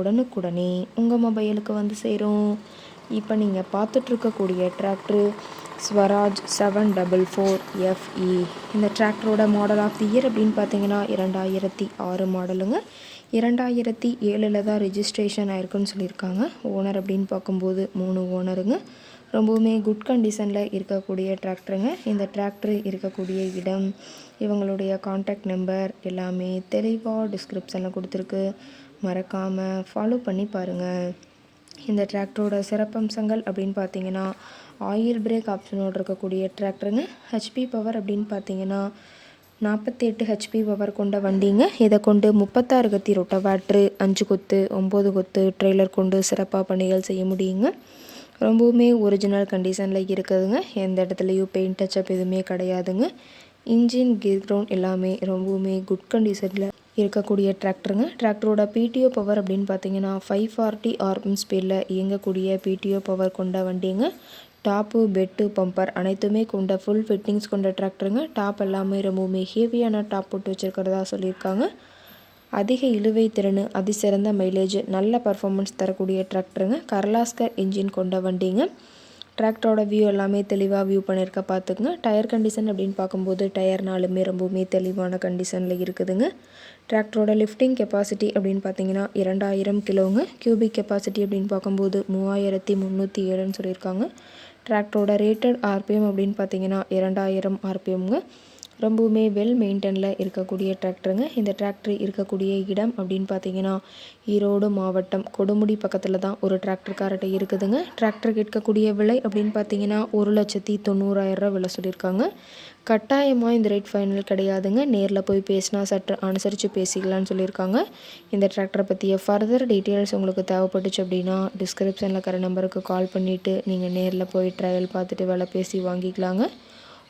உடனுக்குடனே உங்கள் மொபைலுக்கு வந்து சேரும். இப்போ நீங்கள் பார்த்துட்ருக்கக்கூடிய tractor Swaraj seven double four FE இந்த டிராக்டரோட மாடல் ஆஃப் தி இயர் அப்படின்னு பார்த்தீங்கன்னா இரண்டாயிரத்தி ஆறு மாடலுங்க இரண்டாயிரத்தி ஏழில் தான் ரிஜிஸ்ட்ரேஷன் ஆயிருக்குன்னு சொல்லியிருக்காங்க. ஓனர் அப்படின்னு பார்க்கும்போது மூணு ஓனருங்க ரொம்பவுமே குட் கண்டிஷனில் இருக்கக்கூடிய டிராக்டருங்க இந்த டிராக்டர் இருக்கக்கூடிய இடம் இவங்களுடைய காண்டாக்ட் நம்பர் எல்லாமே தெளிவாக டிஸ்கிரிப்ஷனில் கொடுத்துருக்கு. மறக்காமல் ஃபாலோ பண்ணி பாருங்கள் இந்த டிராக்டரோட சிறப்பம்சங்கள் அப்படின்னு பார்த்தீங்கன்னா ஆயில் பிரேக் ஆப்ஷனோடு இருக்கக்கூடிய டிராக்டருங்க ஹெச்பி பவர் அப்படின்னு பார்த்தீங்கன்னா நாற்பத்தி எட்டு ஹெச்பி பவர் கொண்ட வண்டிங்க. இதை கொண்டு முப்பத்தாறு கத்தி ரொட்டவேட்ரு அஞ்சு கொத்து ஒம்பது கொத்து ட்ரெய்லர் கொண்டு சிறப்பாக பணிகள் செய்ய முடியுங்க. ரொம்பவுமே ஒரிஜினல் கண்டிஷனில் இருக்குதுங்க. எந்த இடத்துலையும் பெயிண்ட் டச்சப் எதுவுமே கிடையாதுங்க. இன்ஜின் கீர் கிரவுண்ட் எல்லாமே ரொம்பவுமே குட் கண்டிஷனில் இருக்கக்கூடிய டிராக்டருங்க. டிராக்டரோட பிடிஓ பவர் அப்படின்னு பார்த்தீங்கன்னா ஃபைவ் ஃபார்ட்டி ஆர்பிஎம் ஸ்பீடில் இயங்கக்கூடிய பிடிஓ பவர் கொண்ட வண்டிங்க. டாப்பு பெட்டு பம்பர் அனைத்துமே கொண்ட ஃபுல் ஃபிட்டிங்ஸ் கொண்ட டிராக்டருங்க. டாப் எல்லாமே ரொம்பவுமே ஹெவியான டாப் போட்டு வச்சுருக்கிறதா சொல்லியிருக்காங்க. அதிக இழுவை திறன் அதிசிறந்த மைலேஜ் நல்ல பர்ஃபார்மன்ஸ் தரக்கூடிய டிராக்டருங்க. கர்லாஸ்கர் இன்ஜின் கொண்ட வண்டிங்க. டிராக்டரோட வியூ எல்லாமே தெளிவாக வியூ பண்ணியிருக்க பார்த்துக்குங்க. டயர் கண்டிஷன் அப்படின்னு பார்க்கும்போது டயர் நாலுமே ரொம்பவுமே தெளிவான கண்டிஷனில் இருக்குதுங்க. டிராக்டரோட லிஃப்டிங் கெப்பாசிட்டி அப்படின்னு பார்த்தீங்கன்னா இரண்டாயிரம் கிலோங்க கியூபிக் கெப்பாசிட்டி அப்படின்னு பார்க்கும்போது மூவாயிரத்தி முந்நூற்றி ஏழுன்னு சொல்லியிருக்காங்க. டிராக்டரோட ரேட்டட் ஆர்பிஎம் அப்படின்னு பார்த்தீங்கன்னா இரண்டாயிரம் ஆர்பிஎம்ங்க ரொம்பவுமே வெல் மெயின்டெனில் இருக்கக்கூடிய டிராக்டருங்க இந்த டிராக்டர் இருக்கக்கூடிய இடம் அப்படின்னு பார்த்தீங்கன்னா ஈரோடு மாவட்டம் கொடுமுடி பக்கத்தில் தான் ஒரு டிராக்டர்காரட்டை இருக்குதுங்க. டிராக்டர் கேட்கக்கூடிய விலை அப்படின்னு பார்த்தீங்கன்னா ஒரு லட்சத்தி தொண்ணூறாயிரரூவா விலை சொல்லியிருக்காங்க. கட்டாயமாக இந்த ரேட் ஃபைனல் கிடையாதுங்க. நேரில் போய் பேசினா சற்று அனுசரித்து பேசிக்கலாம்னு சொல்லியிருக்காங்க. இந்த டிராக்டரை பற்றிய ஃபர்தர் டீட்டெயில்ஸ் உங்களுக்கு தேவைப்பட்டுச்சு அப்படின்னா டிஸ்கிரிப்ஷனில் கர நம்பருக்கு கால் பண்ணிவிட்டு நீங்கள் நேரில் போய் ட்ரையல் பார்த்துட்டு விலை பேசி வாங்கிக்கலாங்க.